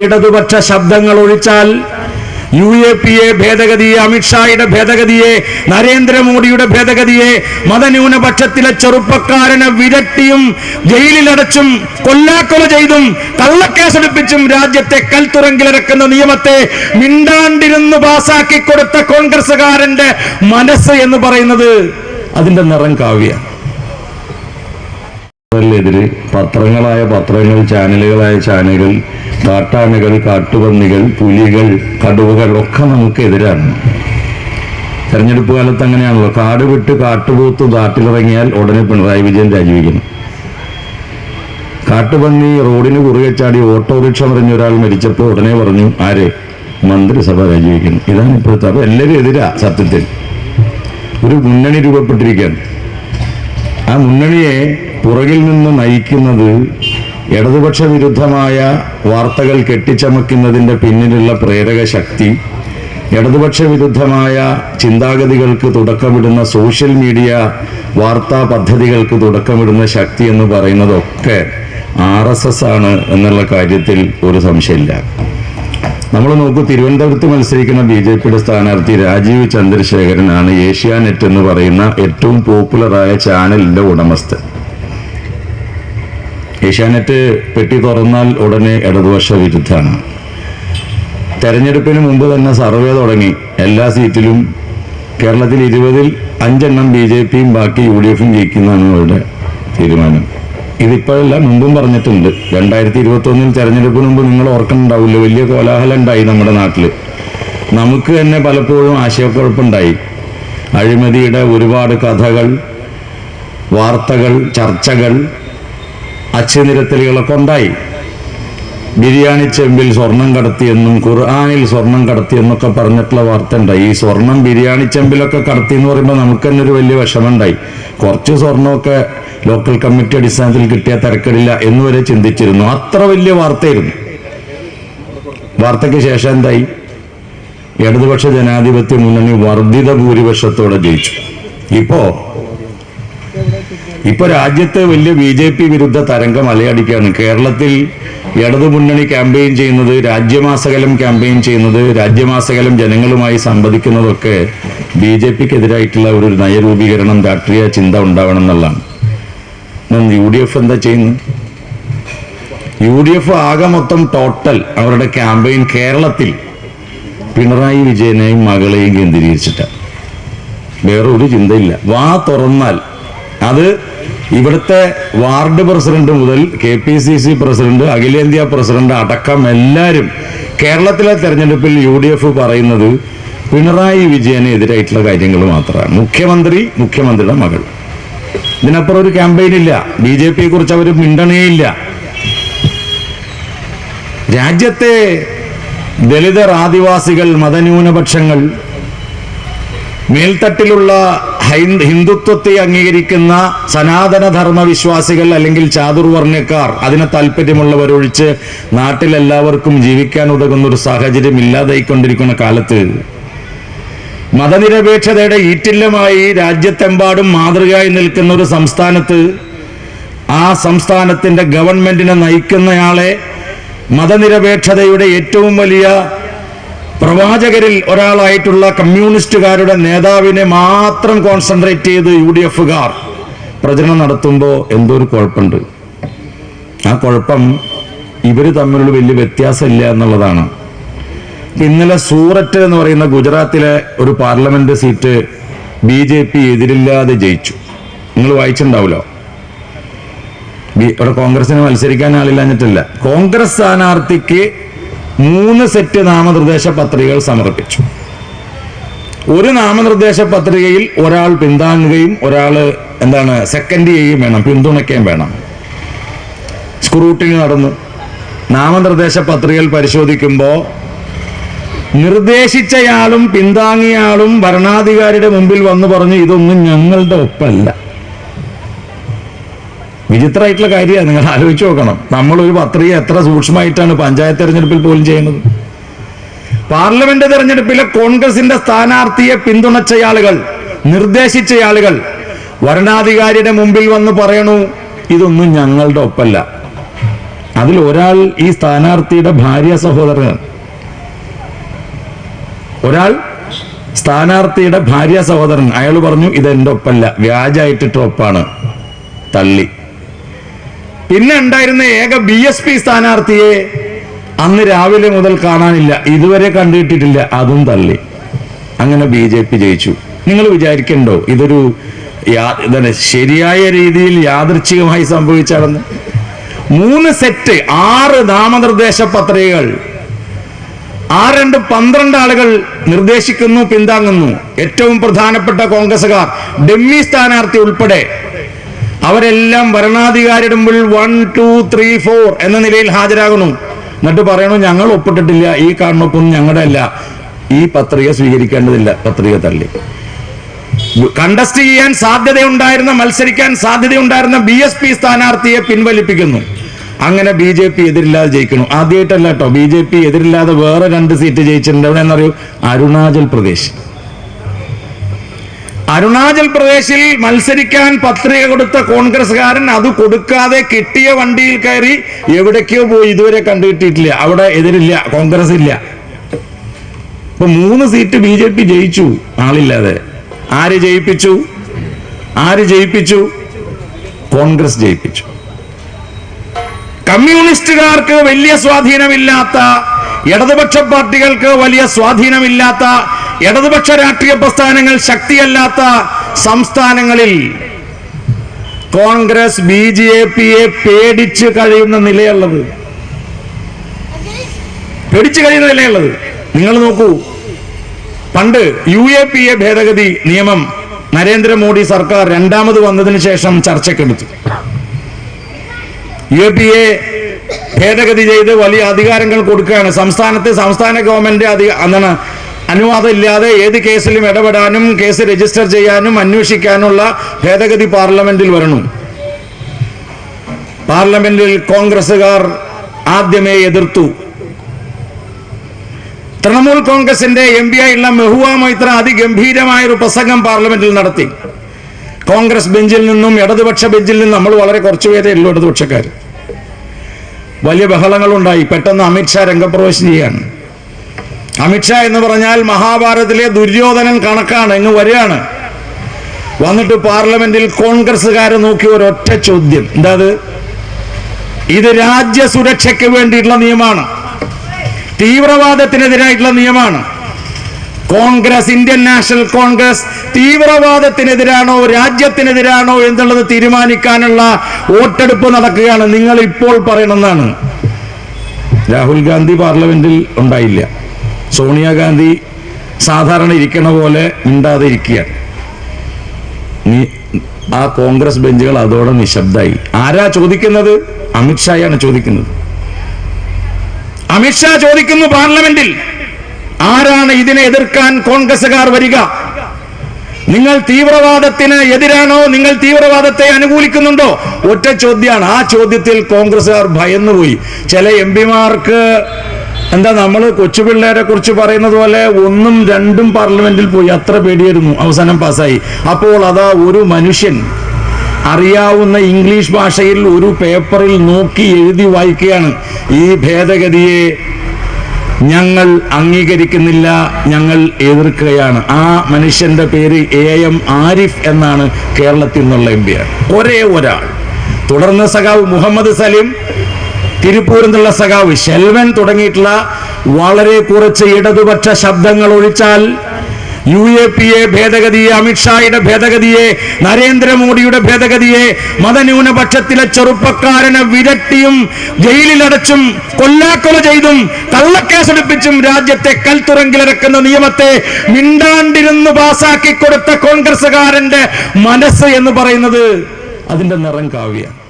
ഇടതുപക്ഷ ശബ്ദങ്ങൾ ഒഴിച്ചാൽ യു എ പി എ ഭേദഗതിയെ അമിത്ഷായുടെ ഭേദഗതിയെ നരേന്ദ്രമോദിയുടെ ഭേദഗതിയെ മതന്യൂനപക്ഷത്തിലെ ചെറുപ്പക്കാരനെ വിരട്ടിയും ജയിലിലടച്ചും കൊല്ലാക്കൊല ചെയ്തും കള്ളക്കേസെടുപ്പിച്ചും രാജ്യത്തെ കൽത്തുറങ്കിലിറക്കുന്ന നിയമത്തെ മിണ്ടാണ്ടിരുന്ന് പാസാക്കി കൊടുത്ത കോൺഗ്രസുകാരന്റെ മനസ്സ് എന്ന് പറയുന്നത് അതിന്റെ നിറം കാവ്യ. പത്രങ്ങളായ പത്രങ്ങൾ ചാനലുകളായ ചാനലുകൾ കാട്ടാനകൾ കാട്ടുപന്നികൾ പുലികൾ കടുവകൾ ഒക്കെ നമുക്കെതിരാണ് തെരഞ്ഞെടുപ്പ് കാലത്ത് അങ്ങനെയാണല്ലോ. കാട് വിട്ട് കാട്ടുപോത്ത് നാട്ടിലിറങ്ങിയാൽ ഉടനെ പിണറായി വിജയൻ രാജിവെക്കണം കാട്ടുപന്നി റോഡിന് കുറുകെ ചാടി ഓട്ടോറിക്ഷ മറിഞ്ഞ ഒരാൾ മരിച്ചപ്പോൾ ഉടനെ പറഞ്ഞു ആരെ? മന്ത്രിസഭ രാജിവെക്കണം ഇതാണ് ഇപ്പോഴത്തെ അപ്പോൾ എല്ലാവരും എതിരാ സത്യത്തിൽ. ഒരു മുന്നണി രൂപപ്പെട്ടിരിക്കുകയാണ്. ആ മുന്നണിയെ പുറകിൽ നിന്ന് നയിക്കുന്നത് ഇടതുപക്ഷ വിരുദ്ധമായ വാർത്തകൾ കെട്ടിച്ചമക്കുന്നതിന്റെ പിന്നിലുള്ള പ്രേരക ശക്തി ഇടതുപക്ഷ വിരുദ്ധമായ ചിന്താഗതികൾക്ക് തുടക്കമിടുന്ന സോഷ്യൽ മീഡിയ വാർത്താ പദ്ധതികൾക്ക് തുടക്കമിടുന്ന ശക്തി എന്ന് പറയുന്നതൊക്കെ ആർ എസ് എസ് ആണ് എന്നുള്ള കാര്യത്തിൽ ഒരു സംശയമില്ല. നമ്മൾ നോക്കൂ തിരുവനന്തപുരത്ത് മത്സരിക്കുന്ന ബി ജെ പിയുടെ സ്ഥാനാർത്ഥി രാജീവ് ചന്ദ്രശേഖരനാണ് ഏഷ്യാനെറ്റ് എന്ന് പറയുന്ന ഏറ്റവും പോപ്പുലറായ ചാനലിന്റെ ഉടമസ്ഥൻ. ഏഷ്യാനെറ്റ് പെട്ടി തുറന്നാൽ ഉടനെ ഇടതുപക്ഷ വിരുദ്ധാണ് തെരഞ്ഞെടുപ്പിന് മുമ്പ് തന്നെ സർവേ തുടങ്ങി. എല്ലാ സീറ്റിലും കേരളത്തിൽ ഇരുപതിൽ അഞ്ചെണ്ണം ബി ജെ പിയും ബാക്കി യു ഡി എഫും ജയിക്കുന്നതാണ് അവരുടെ തീരുമാനം. ഇതിപ്പോഴല്ല മുമ്പും പറഞ്ഞിട്ടുണ്ട്. രണ്ടായിരത്തി ഇരുപത്തി ഒന്നിൽ തെരഞ്ഞെടുപ്പിന് മുമ്പ് നിങ്ങൾ ഓർക്കുന്നുണ്ടാവില്ല വലിയ കോലാഹലം ഉണ്ടായി നമ്മുടെ നാട്ടിൽ നമുക്ക് തന്നെ പലപ്പോഴും ആശയക്കുഴപ്പമുണ്ടായി. അഴിമതിയുടെ ഒരുപാട് കഥകൾ വാർത്തകൾ ചർച്ചകൾ അച്ചുനിരത്തലുകളൊക്കെ ഉണ്ടായി. ബിരിയാണി ചെമ്പിൽ സ്വർണം കടത്തിയെന്നും ഖുർആാനിൽ സ്വർണം കടത്തിയെന്നൊക്കെ പറഞ്ഞിട്ടുള്ള വാർത്ത ഉണ്ടായി. ഈ സ്വർണം ബിരിയാണി ചെമ്പിലൊക്കെ കടത്തി എന്ന് പറയുമ്പോൾ നമുക്ക് തന്നെ ഒരു വലിയ വിഷമമുണ്ടായി. കുറച്ച് സ്വർണമൊക്കെ ലോക്കൽ കമ്മിറ്റി അടിസ്ഥാനത്തിൽ കിട്ടിയ തിരക്കിടില്ല എന്ന് വരെ ചിന്തിച്ചിരുന്നു. അത്ര വലിയ വാർത്തയായിരുന്നു. വാർത്തയ്ക്ക് ശേഷം എന്തായി? ഇടതുപക്ഷ ജനാധിപത്യ മുന്നണി വർദ്ധിത ഭൂരിപക്ഷത്തോടെ ജയിച്ചു. ഇപ്പോ ഇപ്പൊ രാജ്യത്ത് വലിയ ബി ജെ പി വിരുദ്ധ തരംഗം അലയടിക്കുകയാണ്. കേരളത്തിൽ ഇടതുമുന്നണി ക്യാമ്പയിൻ ചെയ്യുന്നത് രാജ്യമാസകലം ക്യാമ്പയിൻ ചെയ്യുന്നത് രാജ്യമാസകലം ജനങ്ങളുമായി സംവദിക്കുന്നതൊക്കെ ബി ജെ പിക്കെതിരായിട്ടുള്ള ഒരു നയരൂപീകരണം രാഷ്ട്രീയ ചിന്ത ഉണ്ടാവണം എന്നുള്ളതാണ്. യു ഡി എഫ് എന്താ ചെയ്യുന്നത്? യു ഡി എഫ് ആകെ മൊത്തം ടോട്ടൽ അവരുടെ ക്യാമ്പയിൻ കേരളത്തിൽ പിണറായി വിജയനെയും മകളെയും കേന്ദ്രീകരിച്ചിട്ടാണ് വേറെ ഒരു ചിന്തയില്ല. വാ തുറന്നാൽ അത് ഇവിടുത്തെ വാർഡ് പ്രസിഡന്റ് മുതൽ K P C C president അഖിലേന്ത്യാ പ്രസിഡന്റ് അടക്കം എല്ലാവരും കേരളത്തിലെ തെരഞ്ഞെടുപ്പിൽ യു ഡി എഫ് പറയുന്നത് പിണറായി വിജയന് എതിരായിട്ടുള്ള കാര്യങ്ങൾ മാത്രമാണ്. മുഖ്യമന്ത്രി മുഖ്യമന്ത്രിയുടെ മകൾ. ഇതിനപ്പുറം ഒരു ക്യാമ്പയിൻ ഇല്ല. ബി ജെ പിയെ കുറിച്ച് അവർ മിണ്ടണേയില്ല. രാജ്യത്തെ ദലിതർ ആദിവാസികൾ മതന്യൂനപക്ഷങ്ങൾ മേൽത്തട്ടിലുള്ള ഹിന്ദുത്വത്തെ അംഗീകരിക്കുന്ന സനാതനധർമ്മ വിശ്വാസികൾ അല്ലെങ്കിൽ ചാതുർവർണക്കാർ അതിന് താല്പര്യമുള്ളവരൊഴിച്ച് നാട്ടിലെല്ലാവർക്കും ജീവിക്കാൻ ഉതകുന്ന ഒരു സാഹചര്യം ഇല്ലാതായിക്കൊണ്ടിരിക്കുന്ന കാലത്ത് മതനിരപേക്ഷതയുടെ ഈറ്റില്ലമായി രാജ്യത്തെമ്പാടും മാതൃകയായി നിൽക്കുന്ന ഒരു സംസ്ഥാനത്ത് ആ സംസ്ഥാനത്തിന്റെ ഗവൺമെന്റിനെ നയിക്കുന്നയാളെ മതനിരപേക്ഷതയുടെ ഏറ്റവും വലിയ പ്രവാചകരിൽ ഒരാളായിട്ടുള്ള കമ്മ്യൂണിസ്റ്റുകാരുടെ നേതാവിനെ മാത്രം കോൺസെൻട്രേറ്റ് ചെയ്ത് യു ഡി എഫുകാർ പ്രചരണം നടത്തുമ്പോൾ എന്തോ ഒരു കുഴപ്പമുണ്ട്? ആ കുഴപ്പം ഇവർ തമ്മിലുള്ള വലിയ വ്യത്യാസമില്ല എന്നുള്ളതാണ്. ഇന്നലെ സൂററ്റ് എന്ന് പറയുന്ന ഗുജറാത്തിലെ ഒരു parliament seat B J P എതിരില്ലാതെ ജയിച്ചു. നിങ്ങൾ വായിച്ചിട്ടുണ്ടാവുമല്ലോ? ഇവിടെ കോൺഗ്രസിന് മത്സരിക്കാൻ ആളില്ലാഞ്ഞിട്ടില്ല. കോൺഗ്രസ് സ്ഥാനാർത്ഥിക്ക് മൂന്ന് സെറ്റ് നാമനിർദ്ദേശ പത്രികകൾ സമർപ്പിച്ചു. ഒരു നാമനിർദ്ദേശ പത്രികയിൽ ഒരാൾ പിന്താങ്ങുകയും ഒരാൾ എന്താണ് സെക്കൻഡ് ചെയ്യുകയും വേണം പിന്തുണയ്ക്കുകയും വേണം. സ്ക്രൂട്ടിനി നടന്നു. നാമനിർദ്ദേശ പത്രികകൾ പരിശോധിക്കുമ്പോൾ നിർദ്ദേശിച്ചയാളും പിന്താങ്ങിയയാളും ഭരണാധികാരിയുടെ മുമ്പിൽ വന്നു പറഞ്ഞു ഇതൊന്നും ഞങ്ങളുടെ ഒപ്പല്ല. വിചിത്രമായിട്ടുള്ള കാര്യമാണ്. നിങ്ങൾ ആലോചിച്ച് നോക്കണം. നമ്മളൊരു പത്രിക എത്ര സൂക്ഷ്മമായിട്ടാണ് പഞ്ചായത്ത് തെരഞ്ഞെടുപ്പിൽ പോലും ചെയ്യുന്നത്. പാർലമെന്റ് തെരഞ്ഞെടുപ്പിലെ കോൺഗ്രസിന്റെ സ്ഥാനാർത്ഥിയെ പിന്തുണച്ചയാളുകൾ നിർദ്ദേശിച്ചയാളുകൾ വരണാധികാരിയുടെ മുമ്പിൽ വന്ന് പറയണു ഇതൊന്നും ഞങ്ങളുടെ ഒപ്പല്ല. അതിൽ ഒരാൾ ഈ സ്ഥാനാർത്ഥിയുടെ ഭാര്യ സഹോദരൻ ഒരാൾ സ്ഥാനാർത്ഥിയുടെ ഭാര്യ സഹോദരൻ. അയാൾ പറഞ്ഞു ഇത് എന്റെ ഒപ്പല്ല. വ്യാജായിട്ടിട്ട് ഒപ്പാണ് തള്ളി. പിന്നെ ഉണ്ടായിരുന്ന ഏക ബി എസ് പി സ്ഥാനാർത്ഥിയെ അന്ന് രാവിലെ മുതൽ കാണാനില്ല. ഇതുവരെ കണ്ടിട്ടിട്ടില്ല അതും തള്ളി. അങ്ങനെ ബി ജെ പി ജയിച്ചു. നിങ്ങൾ വിചാരിക്കണ്ടോ? ഇതൊരു ഇതന്നെ ശരിയായ രീതിയിൽ യാദൃച്ഛികമായി സംഭവിച്ചാണെന്ന്. മൂന്ന് സെറ്റ് ആറ് നാമനിർദ്ദേശ പത്രികകൾ ആ രണ്ട് പന്ത്രണ്ട് ആളുകൾ നിർദ്ദേശിക്കുന്നു പിന്താങ്ങുന്നു. ഏറ്റവും പ്രധാനപ്പെട്ട കോൺഗ്രസുകാർ ഡെമ്മി സ്ഥാനാർത്ഥി ഉൾപ്പെടെ അവരെല്ലാം ഭരണാധികാരിയുടെ മുമ്പിൽ വൺ ടു ത്രീ ഫോർ എന്ന നിലയിൽ ഹാജരാകുന്നു. എന്നിട്ട് പറയണു ഞങ്ങൾ ഒപ്പിട്ടിട്ടില്ല ഈ കാണുന്ന ഒപ്പൊന്നും ഞങ്ങളുടെ അല്ല. ഈ പത്രിക സ്വീകരിക്കേണ്ടതില്ല. പത്രിക തള്ളി. കണ്ടസ്റ്റ് ചെയ്യാൻ സാധ്യതയുണ്ടായിരുന്ന മത്സരിക്കാൻ സാധ്യതയുണ്ടായിരുന്ന ബി എസ് പി സ്ഥാനാർത്ഥിയെ പിൻവലിപ്പിക്കുന്നു. അങ്ങനെ ബി ജെ പി എതിരില്ലാതെ ജയിക്കുന്നു. ആദ്യമായിട്ടല്ല കേട്ടോ ബി ജെ പി എതിരില്ലാതെ വേറെ രണ്ട് സീറ്റ് ജയിച്ചിട്ടുണ്ട് എവിടെ എന്നറിയൂ അരുണാചൽ പ്രദേശ്. അരുണാചൽ പ്രദേശിൽ മത്സരിക്കാൻ പത്രിക കൊടുത്ത കോൺഗ്രസ്സുകാരൻ അത് കൊടുക്കാതെ കിട്ടിയ വണ്ടിയിൽ കയറി എവിടേക്കോ പോയി ഇതുവരെ കണ്ടുകിട്ടിയിട്ടില്ല. അവിടെ എതിരില്ല കോൺഗ്രസ് ഇല്ല. ഇപ്പൊ മൂന്ന് സീറ്റ് ബി ജെ പി ജയിച്ചു ആളില്ലാതെ. ആര് ജയിപ്പിച്ചു? ആര് ജയിപ്പിച്ചു? കോൺഗ്രസ് ജയിപ്പിച്ചു. കമ്മ്യൂണിസ്റ്റുകാർക്ക് വലിയ സ്വാധീനമില്ലാത്ത ഇടതുപക്ഷ പാർട്ടികൾക്ക് വലിയ സ്വാധീനമില്ലാത്ത ഇടതുപക്ഷ രാഷ്ട്രീയ പ്രസ്ഥാനങ്ങൾ ശക്തിയല്ലാത്ത സംസ്ഥാനങ്ങളിൽ കോൺഗ്രസ് ബി ജെ പിയെ പേടിച്ച് കഴിയുന്ന നിലയുള്ളത്. പേടിച്ച് കഴിയുന്ന നിലയുള്ളത്. നിങ്ങൾ നോക്കൂ. പണ്ട് യു എ പി എ ഭേദഗതി നിയമം നരേന്ദ്രമോദി സർക്കാർ രണ്ടാമത് വന്നതിന് ശേഷം ചർച്ചയ്ക്കെടുത്തു യു എ പി എ ഭേദഗതി ചെയ്ത് വലിയ അധികാരങ്ങൾ കൊടുക്കുകയാണ്. സംസ്ഥാനത്തെ സംസ്ഥാന ഗവൺമെന്റ് അധി എന്താണ് അനുവാദം ഇല്ലാതെ ഏത് കേസിലും ഇടപെടാനും കേസ് രജിസ്റ്റർ ചെയ്യാനും അന്വേഷിക്കാനുള്ള ഭേദഗതി പാർലമെന്റിൽ വരണം. പാർലമെന്റിൽ കോൺഗ്രസുകാർ ആദ്യമേ എതിർത്തു. തൃണമൂൽ കോൺഗ്രസിന്റെ എം പി ആയുള്ള മെഹുവ മൈത്ര അതിഗംഭീരമായ ഒരു പ്രസംഗം പാർലമെന്റിൽ നടത്തി. കോൺഗ്രസ് ബെഞ്ചിൽ നിന്നും ഇടതുപക്ഷ ബെഞ്ചിൽ നിന്നും നമ്മൾ വളരെ കുറച്ചു പേരെ ഉള്ളൂ ഇടതുപക്ഷക്കാർ വലിയ ബഹളങ്ങളുണ്ടായി. പെട്ടെന്ന് അമിത്ഷാ രംഗപ്രവേശം ചെയ്യാണ് അമിത്ഷാ എന്ന് പറഞ്ഞാൽ മഹാഭാരതത്തിലെ ദുര്യോധനൻ കണക്കാണ്. ഇങ്ങ് വരികയാണ്. വന്നിട്ട് പാർലമെന്റിൽ കോൺഗ്രസ്സുകാർ നോക്കിയ ഒരൊറ്റ ചോദ്യം. എന്താ ഇത് രാജ്യ സുരക്ഷയ്ക്ക് വേണ്ടിയിട്ടുള്ള നിയമമാണ്. തീവ്രവാദത്തിനെതിരായിട്ടുള്ള നിയമമാണ്. കോൺഗ്രസ് ഇന്ത്യൻ നാഷണൽ കോൺഗ്രസ് തീവ്രവാദത്തിനെതിരാണോ രാജ്യത്തിനെതിരാണോ എന്നുള്ളത് തീരുമാനിക്കാനുള്ള വോട്ടെടുപ്പ് നടക്കുകയാണ്. നിങ്ങൾ ഇപ്പോൾ പറയണമെന്നാണ്. രാഹുൽ ഗാന്ധി പാർലമെന്റിൽ ഉണ്ടായില്ല. സോണിയാഗാന്ധി സാധാരണ ഇരിക്കണ പോലെ മിണ്ടാതെ ഇരിക്കുകയാണ്. ആ കോൺഗ്രസ് ബെഞ്ചുകൾ അതോടെ നിശബ്ദമായി ആരാ ചോദിക്കുന്നത്? അമിത്ഷായാണ് ചോദിക്കുന്നത്. അമിത്ഷാ ചോദിക്കുന്നു പാർലമെന്റിൽ. ആരാണ് ഇതിനെ എതിർക്കാൻ കോൺഗ്രസുകാർ വരിക? നിങ്ങൾ തീവ്രവാദത്തിന് എതിരാണോ? നിങ്ങൾ തീവ്രവാദത്തെ അനുകൂലിക്കുന്നുണ്ടോ? ഒറ്റ ചോദ്യമാണ്. ആ ചോദ്യത്തിൽ കോൺഗ്രസുകാർ ഭയന്നുപോയി. ചില എം പിമാർക്ക് എന്താ നമ്മൾ കൊച്ചുപിള്ളേരെ കുറിച്ച് പറയുന്നത് പോലെ ഒന്നും രണ്ടും പാർലമെന്റിൽ പോയി. അത്ര പേടിയായിരുന്നു. അവസാനം പാസ്സായി. അപ്പോൾ അതാ ഒരു മനുഷ്യൻ അറിയാവുന്ന ഇംഗ്ലീഷ് ഭാഷയിൽ ഒരു പേപ്പറിൽ നോക്കി എഴുതി വായിക്കുകയാണ്. ഈ ഭേദഗതിയെ ഞങ്ങൾ അംഗീകരിക്കുന്നില്ല ഞങ്ങൾ എതിർക്കുകയാണ്. ആ മനുഷ്യന്റെ പേര് എ എം ആരിഫ് എന്നാണ് കേരളത്തിൽ നിന്നുള്ള എം പിയാണ് ഒരേ ഒരാൾ. തുടർന്ന് സഖാവ് മുഹമ്മദ് സലീം തിരുപ്പൂരിൽ നിന്നുള്ള സഖാവ് ശെൽവൻ തുടങ്ങിയിട്ടുള്ള വളരെ കുറച്ച് ഇടതുപക്ഷ ശബ്ദങ്ങൾ ഒഴിച്ചാൽ യു എ പി എ ഭേദഗതിയെ അമിത്ഷായുടെ ഭേദഗതിയെ നരേന്ദ്രമോദിയുടെ ഭേദഗതിയെ മതന്യൂനപക്ഷത്തിലെ ചെറുപ്പക്കാരനെ വിരട്ടിയും ജയിലിലടച്ചും കൊല്ലാക്കൊല ചെയ്തും കള്ളക്കേസെടുപ്പിച്ചും രാജ്യത്തെ കൽത്തുറങ്കിലിറക്കുന്ന നിയമത്തെ മിണ്ടാണ്ടിരുന്നു പാസാക്കി കൊടുത്ത കോൺഗ്രസ്സുകാരന്റെ മനസ്സ് എന്ന് പറയുന്നത് അതിന്റെ നിറം കാവ്യാണ്.